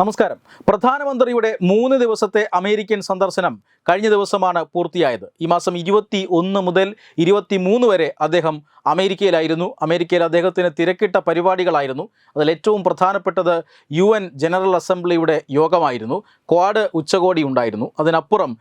നമസ്കാരം. പ്രധാനമന്ത്രിയുടെ മൂന്ന് ദിവസത്തെ അമേരിക്കൻ സന്ദർശനം കഴിഞ്ഞ ദിവസമാണ് പൂർത്തിയായത്. ഈ മാസം ഇരുപത്തി ഒന്ന് മുതൽ ഇരുപത്തി മൂന്ന് വരെ അദ്ദേഹം അമേരിക്കയിലായിരുന്നു. അമേരിക്കയിൽ അദ്ദേഹത്തിന് തിരക്കിട്ട പരിപാടികളായിരുന്നു. അതിൽ ഏറ്റവും പ്രധാനപ്പെട്ടത് യു എൻ ജനറൽ അസംബ്ലിയുടെ യോഗമായിരുന്നു. ക്വാഡ് ഉച്ചകോടി ഉണ്ടായിരുന്നു. അതിനപ്പുറം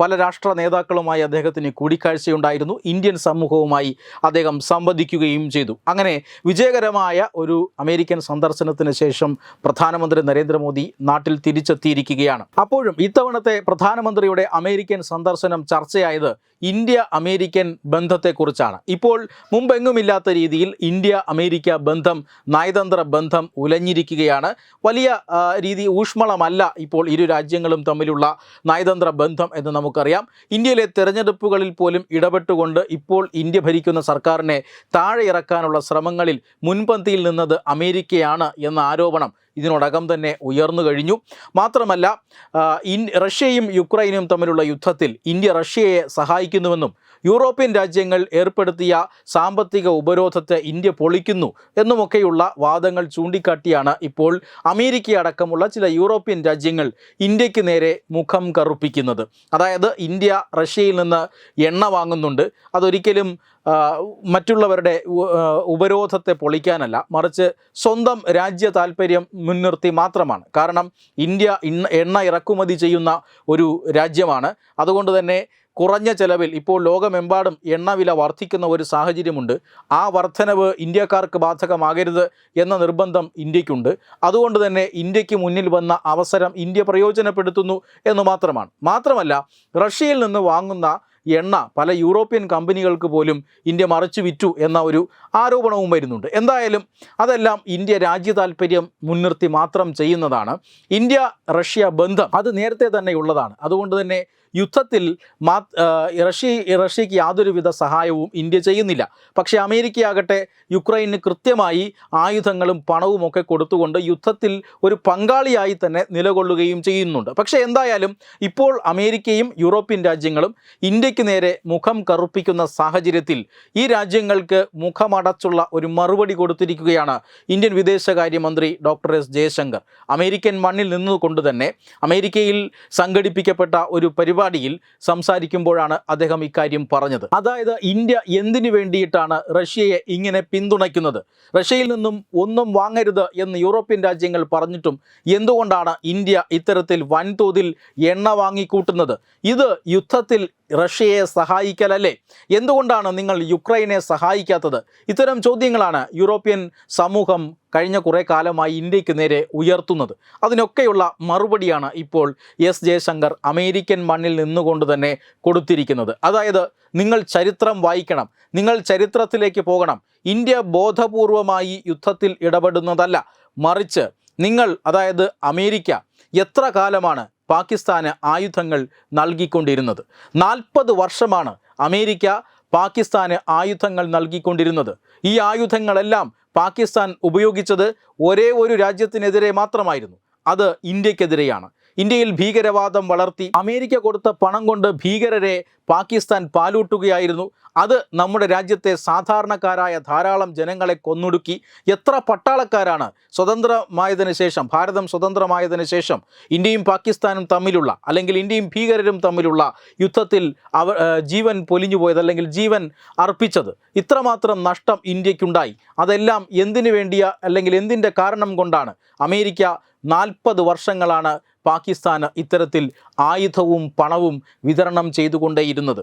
പല രാഷ്ട്ര നേതാക്കളുമായി അദ്ദേഹത്തിന് കൂടിക്കാഴ്ചയുണ്ടായിരുന്നു. ഇന്ത്യൻ സമൂഹവുമായി അദ്ദേഹം സംവദിക്കുകയും ചെയ്തു. അങ്ങനെ വിജയകരമായ ഒരു അമേരിക്കൻ സന്ദർശനത്തിന് ശേഷം പ്രധാനമന്ത്രി നരേന്ദ്രമോദി നാട്ടിൽ തിരിച്ചെത്തിയിരിക്കുകയാണ്. അപ്പോഴും ഇത്തവണത്തെ പ്രധാനമന്ത്രിയുടെ അമേരിക്കൻ സന്ദർശനം ചർച്ചയായത് ഇന്ത്യ അമേരിക്കൻ ബന്ധത്തെക്കുറിച്ചാണ്. ഇപ്പോൾ മുമ്പെങ്ങുമില്ലാത്ത രീതിയിൽ ഇന്ത്യ അമേരിക്ക ബന്ധം നയതന്ത്ര ബന്ധം ഉലഞ്ഞിരിക്കുകയാണ്. വലിയ രീതി ഊഷ്മളമല്ല ഇപ്പോൾ ഇരു രാജ്യങ്ങളും തമ്മിലുള്ള നയതന്ത്ര ബന്ധം എന്ന് നമുക്കറിയാം. ഇന്ത്യയിലെ തെരഞ്ഞെടുപ്പുകളിൽ പോലും ഇടപെട്ടുകൊണ്ട് ഇപ്പോൾ ഇന്ത്യ ഭരിക്കുന്ന സർക്കാരിനെ താഴെ ഇറക്കാനുള്ള ശ്രമങ്ങളിൽ മുൻപന്തിയിൽ നിന്നത് അമേരിക്കയാണ് എന്ന ആരോപണം ഇതിനോടകം തന്നെ ഉയർന്നു കഴിഞ്ഞു. മാത്രമല്ല ഇൻ റഷ്യയും യുക്രൈനും തമ്മിലുള്ള യുദ്ധത്തിൽ ഇന്ത്യ റഷ്യയെ സഹായിക്കുന്നുവെന്നും യൂറോപ്യൻ രാജ്യങ്ങൾ ഏർപ്പെടുത്തിയ സാമ്പത്തിക ഉപരോധത്തെ ഇന്ത്യ പൊളിക്കുന്നു എന്നുമൊക്കെയുള്ള വാദങ്ങൾ ചൂണ്ടിക്കാട്ടിയാണ് ഇപ്പോൾ അമേരിക്ക അടക്കമുള്ള ചില യൂറോപ്യൻ രാജ്യങ്ങൾ ഇന്ത്യയ്ക്ക് നേരെ മുഖം കറുപ്പിക്കുന്നത്. അതായത് ഇന്ത്യ റഷ്യയിൽ നിന്ന് എണ്ണ വാങ്ങുന്നുണ്ട്. അതൊരിക്കലും മറ്റുള്ളവരുടെ ഉപരോധത്തെ പൊളിക്കാനല്ല മറിച്ച് സ്വന്തം രാജ്യ താല്പര്യം മുൻനിർത്തി മാത്രമാണ്. കാരണം ഇന്ത്യ എണ്ണ ഇറക്കുമതി ചെയ്യുന്ന ഒരു രാജ്യമാണ്. അതുകൊണ്ട് തന്നെ കുറഞ്ഞ ചെലവിൽ ഇപ്പോൾ ലോകമെമ്പാടും എണ്ണവില വർദ്ധിക്കുന്ന ഒരു സാഹചര്യമുണ്ട്. ആ വർധനവ് ഇന്ത്യക്കാർക്ക് ബാധകമാകരുത് എന്ന നിർബന്ധം ഇന്ത്യക്കുണ്ട്. അതുകൊണ്ട് തന്നെ ഇന്ത്യയ്ക്ക് മുന്നിൽ വന്ന അവസരം ഇന്ത്യ പ്രയോജനപ്പെടുത്തുന്നു എന്ന് മാത്രമാണ്. മാത്രമല്ല റഷ്യയിൽ നിന്ന് വാങ്ങുന്ന എണ്ണ പല യൂറോപ്യൻ കമ്പനികൾക്ക് പോലും ഇന്ത്യ മറിച്ചു വിറ്റു എന്ന ഒരു ആരോപണവും വരുന്നുണ്ട്. എന്തായാലും അതെല്ലാം ഇന്ത്യ രാജ്യ താല്പര്യം മുൻനിർത്തി മാത്രം ചെയ്യുന്നതാണ്. ഇന്ത്യ റഷ്യ ബന്ധം അത് നേരത്തെ തന്നെ ഉള്ളതാണ്. അതുകൊണ്ട് തന്നെ യുദ്ധത്തിൽ മാ റഷ്യ റഷ്യക്ക് യാതൊരുവിധ സഹായവും ഇന്ത്യ ചെയ്യുന്നില്ല. പക്ഷേ അമേരിക്കയാകട്ടെ യുക്രൈന് കൃത്യമായി ആയുധങ്ങളും പണവും ഒക്കെ കൊടുത്തുകൊണ്ട് യുദ്ധത്തിൽ ഒരു പങ്കാളിയായി തന്നെ നിലകൊള്ളുകയും ചെയ്യുന്നുണ്ട്. പക്ഷേ എന്തായാലും ഇപ്പോൾ അമേരിക്കയും യൂറോപ്യൻ രാജ്യങ്ങളും ഇന്ത്യയ്ക്ക് നേരെ മുഖം കറുപ്പിക്കുന്ന സാഹചര്യത്തിൽ ഈ രാജ്യങ്ങൾക്ക് മുഖമടച്ചുള്ള ഒരു മറുപടി കൊടുത്തിരിക്കുകയാണ് ഇന്ത്യൻ വിദേശകാര്യമന്ത്രി ഡോക്ടർ എസ് ജയശങ്കർ. അമേരിക്കൻ മണ്ണിൽ നിന്നുകൊണ്ട് തന്നെ അമേരിക്കയിൽ സംഘടിപ്പിക്കപ്പെട്ട ഒരു പരിപാടിയിൽ സംസാരിക്കുമ്പോഴാണ് അദ്ദേഹം ഇക്കാര്യം പറഞ്ഞത്. അതായത് ഇന്ത്യ എന്തിനു വേണ്ടിയിട്ടാണ് റഷ്യയെ ഇങ്ങനെ പിന്തുണയ്ക്കുന്നത്? റഷ്യയിൽ നിന്നും ഒന്നും വാങ്ങരുത് എന്ന് യൂറോപ്യൻ രാജ്യങ്ങൾ പറഞ്ഞിട്ടും എന്തുകൊണ്ടാണ് ഇന്ത്യ ഇത്തരത്തിൽ വൻതോതിൽ എണ്ണ വാങ്ങിക്കൂട്ടുന്നത്? ഇത് യുദ്ധത്തിൽ റഷ്യയെ സഹായിക്കലല്ലേ? എന്തുകൊണ്ടാണ് നിങ്ങൾ യുക്രൈനെ സഹായിക്കാത്തത്? ഇത്തരം ചോദ്യങ്ങളാണ് യൂറോപ്യൻ സമൂഹം കഴിഞ്ഞ കുറേ കാലമായി ഇന്ത്യയ്ക്ക് നേരെ ഉയർത്തുന്നത്. അതിനൊക്കെയുള്ള മറുപടിയാണ് ഇപ്പോൾ എസ് ജയശങ്കർ അമേരിക്കൻ മണ്ണിൽ നിന്നുകൊണ്ട് തന്നെ കൊടുത്തിരിക്കുന്നത്. അതായത് നിങ്ങൾ ചരിത്രം വായിക്കണം നിങ്ങൾ ചരിത്രത്തിലേക്ക് പോകണം. ഇന്ത്യ ബോധപൂർവമായി യുദ്ധത്തിൽ ഇടപെടുന്നതല്ല. മറിച്ച് നിങ്ങൾ അതായത് അമേരിക്ക എത്ര കാലമാണ് പാകിസ്ഥാന് ആയുധങ്ങൾ നൽകിക്കൊണ്ടിരുന്നത്? നാൽപ്പത് വർഷമാണ് അമേരിക്ക പാകിസ്ഥാന് ആയുധങ്ങൾ നൽകിക്കൊണ്ടിരുന്നത്. ഈ ആയുധങ്ങളെല്ലാം പാകിസ്ഥാൻ ഉപയോഗിച്ചത് ഒരേ ഒരു രാജ്യത്തിനെതിരെ മാത്രമായിരുന്നു. അത് ഇന്ത്യക്കെതിരെയാണ്. ഇന്ത്യയിൽ ഭീകരവാദം വളർത്തി അമേരിക്ക കൊടുത്ത പണം കൊണ്ട് ഭീകരരെ പാകിസ്ഥാൻ പാലൂട്ടുകയായിരുന്നു. അത് നമ്മുടെ രാജ്യത്തെ സാധാരണക്കാരായ ധാരാളം ജനങ്ങളെ കൊന്നൊടുക്കി. എത്ര പട്ടാളക്കാരാണ് സ്വതന്ത്രമായതിന് ശേഷം ഭാരതം സ്വതന്ത്രമായതിന് ശേഷം ഇന്ത്യയും പാകിസ്ഥാനും തമ്മിലുള്ള അല്ലെങ്കിൽ ഇന്ത്യയും ഭീകരരും തമ്മിലുള്ള യുദ്ധത്തിൽ അവർ ജീവൻ പൊലിഞ്ഞു പോയത് അല്ലെങ്കിൽ ജീവൻ അർപ്പിച്ചത് ഇത്രമാത്രം നഷ്ടം ഇന്ത്യക്കുണ്ടായി. അതെല്ലാം എന്തിനു വേണ്ടിയ അല്ലെങ്കിൽ എന്തിന്റെ കാരണം കൊണ്ടാണ് അമേരിക്ക നാൽപ്പത് വർഷങ്ങളാണ് പാകിസ്ഥാന് ഇത്തരത്തിൽ ആയുധവും പണവും വിതരണം ചെയ്തുകൊണ്ടേയിരുന്നത്.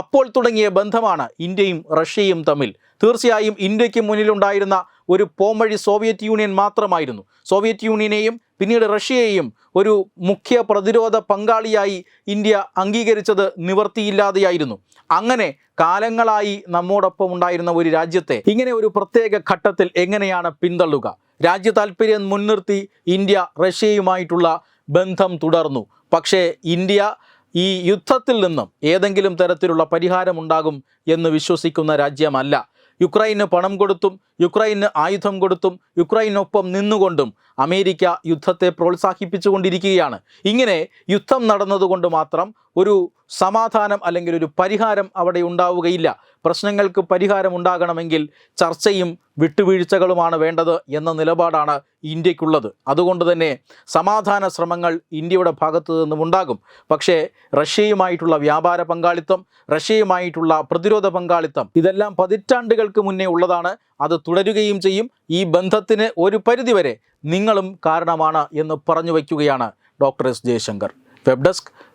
അപ്പോൾ തുടങ്ങിയ ബന്ധമാണ് ഇന്ത്യയും റഷ്യയും തമ്മിൽ. തീർച്ചയായും ഇന്ത്യയ്ക്ക് മുന്നിലുണ്ടായിരുന്ന ഒരു പോംവഴി സോവിയറ്റ് യൂണിയൻ മാത്രമായിരുന്നു. സോവിയറ്റ് യൂണിയനെയും പിന്നീട് റഷ്യയെയും ഒരു മുഖ്യ പ്രതിരോധ പങ്കാളിയായി ഇന്ത്യ അംഗീകരിച്ചത് നിവർത്തിയില്ലാതെയായിരുന്നു. അങ്ങനെ കാലങ്ങളായി നമ്മോടൊപ്പം ഉണ്ടായിരുന്ന ഒരു രാജ്യത്തെ ഇങ്ങനെ ഒരു പ്രത്യേക ഘട്ടത്തിൽ എങ്ങനെയാണ് പിന്തള്ളുക? രാജ്യ താല്പര്യം മുൻനിർത്തി ഇന്ത്യ റഷ്യയുമായിട്ടുള്ള ബന്ധം തുടർന്നു. പക്ഷേ ഇന്ത്യ ഈ യുദ്ധത്തിൽ നിന്നും ഏതെങ്കിലും തരത്തിലുള്ള പരിഹാരമുണ്ടാകും എന്ന് വിശ്വസിക്കുന്ന രാജ്യമല്ല. യുക്രൈന് പണം കൊടുത്തും യുക്രൈന് ആയുധം കൊടുത്തും യുക്രൈനൊപ്പം നിന്നുകൊണ്ടും അമേരിക്ക യുദ്ധത്തെ പ്രോത്സാഹിപ്പിച്ചുകൊണ്ടിരിക്കുകയാണ്. ഇങ്ങനെ യുദ്ധം നടന്നതുകൊണ്ട് മാത്രം ഒരു സമാധാനം അല്ലെങ്കിൽ ഒരു പരിഹാരം അവിടെ ഉണ്ടാവുകയില്ല. പ്രശ്നങ്ങൾക്ക് പരിഹാരം ഉണ്ടാകണമെങ്കിൽ ചർച്ചയും വിട്ടുവീഴ്ചകളുമാണ് വേണ്ടത് എന്ന നിലപാടാണ് ഇന്ത്യക്കുള്ളത്. അതുകൊണ്ട് തന്നെ സമാധാന ശ്രമങ്ങൾ ഇന്ത്യയുടെ ഭാഗത്തു നിന്നും ഉണ്ടാകും. പക്ഷേ റഷ്യയുമായിട്ടുള്ള വ്യാപാര പങ്കാളിത്തം റഷ്യയുമായിട്ടുള്ള പ്രതിരോധ പങ്കാളിത്തം ഇതെല്ലാം പതിറ്റാണ്ടുകൾക്ക് മുന്നേ ഉള്ളതാണ്. അത് തുടരുകയും ചെയ്യും. ഈ ബന്ധത്തിന് ഒരു പരിധിവരെ നിങ്ങളും കാരണമാണ് എന്ന് പറഞ്ഞു വയ്ക്കുകയാണ് doctor S Jaishankar. Web desk